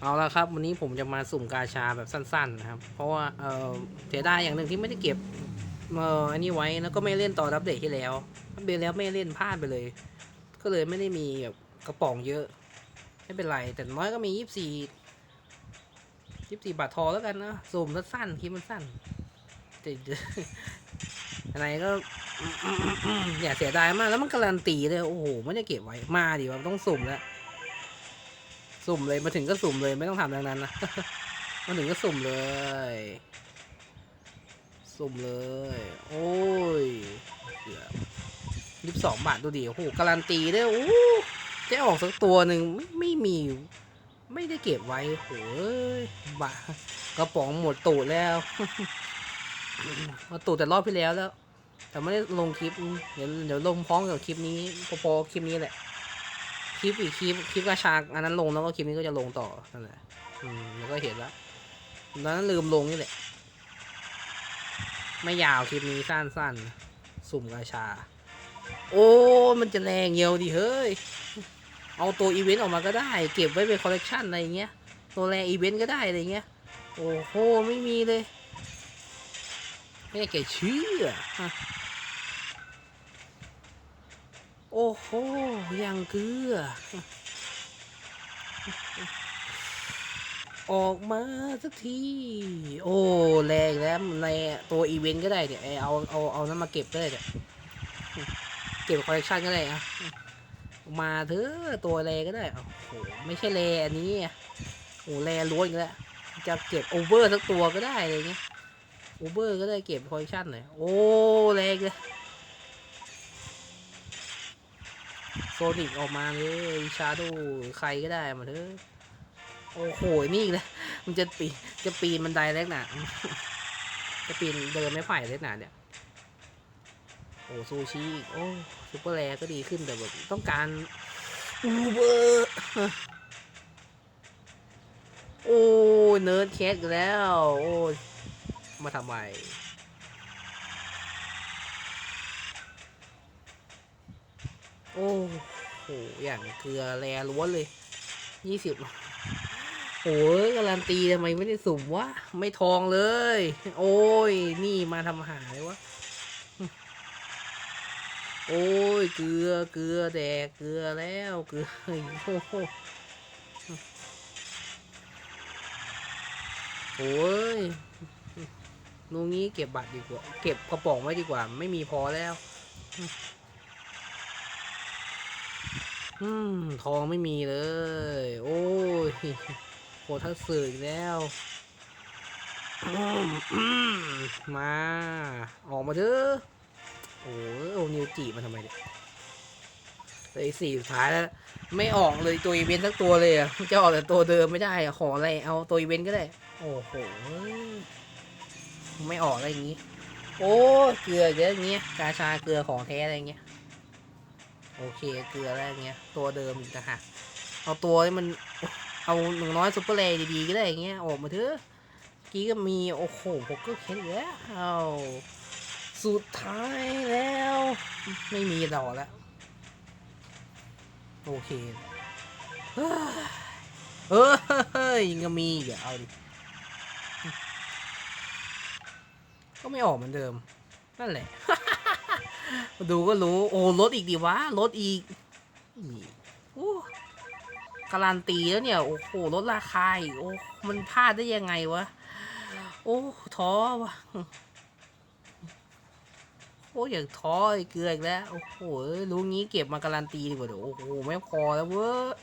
เอาละครับ วันนี้ผมจะมาสุ่มกาชาแบบสั้นๆนะครับ เพราะว่าเออเสียดายอย่างหนึ่งที่ไม่ได้เก็บเอออันนี้ไว้แล้วก็ไม่เล่นต่ออัปเดตที่แล้วอัปเดตแล้วไม่เล่นพลาดไปเลย ก็เลยไม่ได้มีแบบกระป๋องเยอะ ไม่เป็นไร แต่น้อยก็มียี่สิบสี่ยี่สิบสี่บาททอแล้วกันนะสุ่มสั้นๆคลิปมันสั้นแต่อะไรก็อย่าเสียดายมากแล้วมันการันตีเลยโอ้โหไม่ได้เก็บไว้มาดิว่าต้องสุ่มแล้ว สุ่มเลยมาถึงก็สุ่มเลยไม่ต้องทำดังนั้นนะมาถึงก็สุ่มเลย สุ่มเลย โอ้ยเกือบยี่สิบสองบาทดูดิโอ้โหการันตีด้วยโอ้จะออกสักตัวหนึ่งไม่ไม่มี ไม่ได้เก็บไว้โอ้โหยบะกระป๋องหมดตูดแล้วมาตูดแต่รอบที่แล้วแล้ว แต่ไม่ได้ลงคลิป เดี๋ยวเดี๋ยวลงพร้อมกับคลิปนี้พอๆคลิปนี้แหละ ลิปอีกคลิปคลิปกระชากอันนั้นลงแล้วก็คลิปนี้ก็จะลงต่อนั่นแหละอืมแล้วก็เห็นแล้วตอนนั้นลืมลงนี่แหละ ไม่ยาวคลิปนี้สั้นๆ สุ่มกระชา โอ้มันจะแรงเยียวดิเฮ้ย เอาตัวอีเวนต์ออกมาก็ได้ เก็บไว้เป็นคอลเลกชันอะไรเงี้ย ตัวแรงอีเวนต์ก็ได้อะไรเงี้ย โอ้โห ไม่มีเลย ไม่ได้แก่เชื่อะ โอ้โหย่างเกลือ ออกมาสักที โอ้แรงแล้วในตัวอีเวนต์ก็ได้เนี่ยเอาเอาเอานั้นมาเก็บก็ได้เนี่ยเก็บคอลเลคชันก็ได้อะมาเถอะตัวแรก็ได้โอ้โหไม่ใช่แรอันนี้โอ้แรล้วนอีกแล้วจะเก็บโอเวอร์สักตัวก็ได้อะไรเงี้ยโอเวอร์ก็ได้เก็บคอลเลคชันเลยโอ้แรงเลย โซนิกออกมาเลยชาโดใครก็ได้มาเถอะโอ้โห นี่อีกแล้วมันจะปีจะปีนบันไดเล็กหนาจะปีนเดินไม่ไผ่เล็กหนาเนี่ย โอ้ซูชิอีกโอ้ซูเปอร์แรก็ดีขึ้นแต่แบบต้องการอูเบอร์โอ้ เนิร์ดแคสแล้ว โอ้ มาทำไม โอ้โห อย่างเกลือแร่ล้วนเลยยี่สิบโอ้ยการันตีทำไมไม่ได้สุ่มวะ ไม่ทองเลย โอ้ย นี่มาทำหาเลยวะ โอ้ย เกลือ เกลือแดก เกลือแล้ว เกลือโอ้โหโอ้ยลุงนี้เก็บบัตรดีกว่า เก็บกระป๋องไว้ดีกว่า ไม่มีพอแล้ว อืม ทองไม่มีเลย โอ้ยโหทักสื่ออีกแล้ว มา ออกมาเถอะโอ้โอนิวจีมาทำไมเนี่ยเลยสี่สุดท้ายแล้ว ไม่ออกเลยตัวอีเวนต์สักตัวเลยอะจะออกแต่ตัวเดิมไม่ได้อะขออะไรเอาตัวอีเวนต์ก็ได้ โอ้โหไม่ออกอะไรอย่างงี้ โอ้เกลือเยอะอย่างเงี้ยกาชาเกลือของแท้อะไรอย่างเงี้ย โอเคเกลืออะไรเงี้ย ตัวเดิมอีกต่างหากเอาตัวที่มันเอาหนึ่งน้อยซุปเปอร์เลย์ดีๆก็ได้อย่างเงี้ยออกมาเถอะกี้ก็มีโอ้โหผมก็เข็นแล้วเอาสุดท้ายแล้ว ไม่มีต่อแล้ว โอเคเฮ้ยเฮ้ยยังก็มีอีกอะเอาดิก็ไม่ออกเหมือนเดิม นั่นแหละ ดูก็รู้ โอ้ลดอีกดีวะลดอีกโอ้การันตีแล้วเนี่ย โอ้โหลดราคาอีกโอ้มันพลาดได้ยังไงวะ โอ้ท้อวะโอ้ อย่างท้อเกลืออีกแล้ว โอ้โห รู้งี้เก็บมาการันตีดีกว่าเดี๋ยวโอ้โห ไม่พอแล้วเว้ย